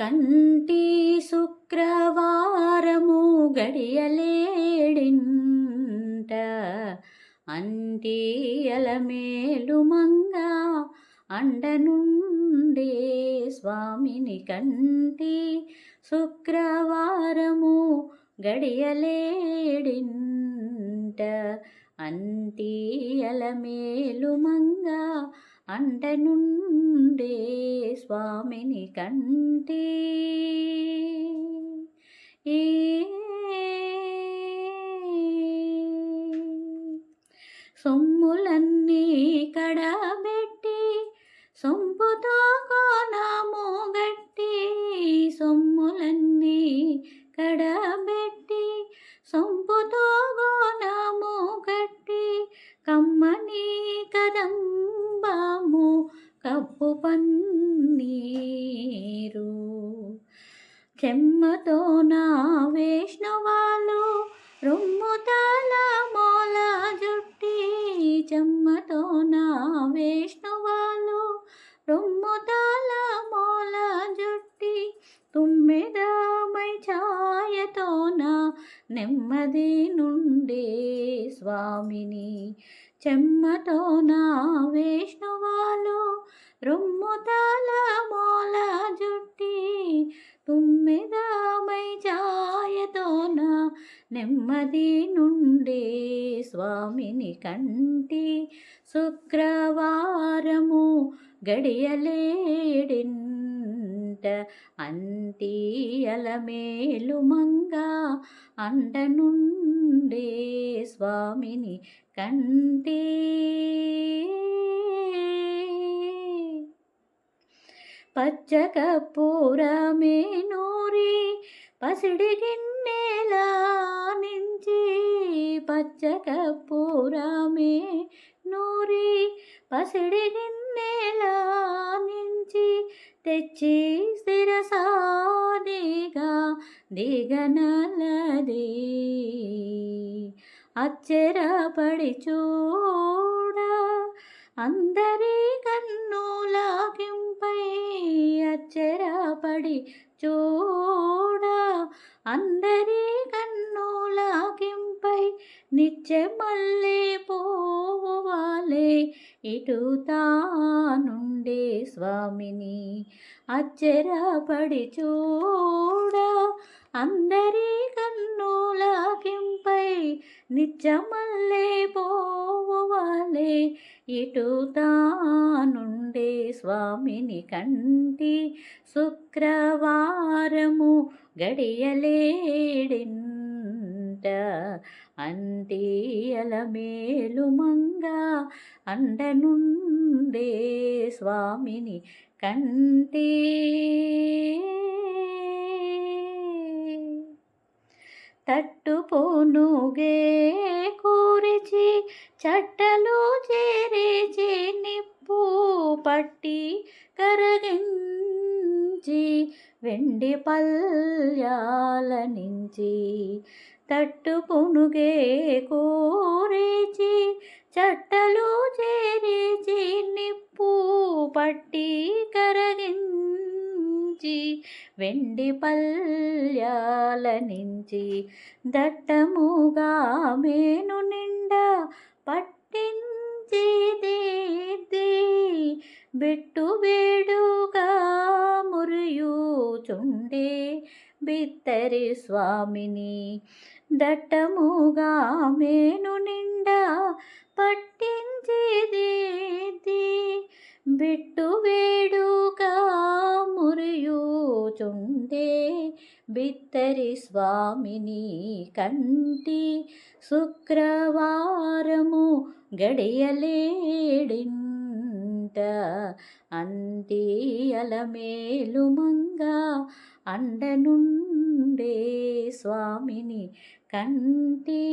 కంటి శుక్రవారము గడియలేడింట. అంటి అలమేలు మంగ అండనుండే స్వామిని కంటి శుక్రవారము గడియలేడింట. అంటి అలమేలు మంగా అండనుండే స్వామిని కంటే. ఏ సొమ్ములన్నీ కడబెట్టి సొంపుతో చెమ్మతో నా వేష్ణవాలు రొమ్ముతాల మోల జుట్టి చెమ్మతో నా వేష్ణవాలు రొమ్ముతాల మోల జుట్టి తుమ్మెదమై ఛాయతోన నెమ్మది నుండే స్వామిని చెమ్మతో నా వేష్ణువాలు రొమ్ముతాల తుమ్మెదమై ఛాయతోన నెమ్మది నుండే స్వామిని కంటి శుక్రవారము గడియలేడింట. అంతి మంగ అండ అండనుండే స్వామిని కంటి పచ్చ పచ్చకపూరమే నూరి పసిడి గిన్నెలా నుంచి పచ్చ పచ్చకపూరమే నూరి పసిడి గిన్నెలా నుంచి తెచ్చి స్థిరసాదిగా దిగనలది. అచ్చరపడి చూడా అందరి కన్నులాకింపై అచ్చరపడి చూడ. అందరి కన్నులాకింపై నిత్యమల్లే పోవాలే ఇటు తానుండే స్వామిని అచ్చరపడి చూడ. అందరి కన్నులాకింపై నిత్యమల్లే పోవాలే ఇటు తానుండే స్వామిని కంటి శుక్రవారము గడియలేడింట. అంటి అలమేలు మంగ అండనుండే స్వామిని కంటే. తట్టుపోనుగే కూరిచి చట్టలు చేరేచి నిప్పు పట్టి కరగించి వెండి పల్యాల నుంచి తట్టుపునుగే కోరేచి చట్టలు చేరేచి నిప్పు పట్టి కరగించి వెండి పల్యాల నుంచి దట్టముగా మేను నిండా పట్టించి దేది బిట్టు వేడుగా మురియుచుండే బిత్తరి స్వామిని. దట్టముగా మేను నిండా పట్టించేది బిట్టు వేడుగా మురియుచుండే బిత్తరి స్వామిని కంటి శుక్రవారము గడియలేడింట. అంటి అలమేలు మంగ అండనుండే స్వామిని కంటి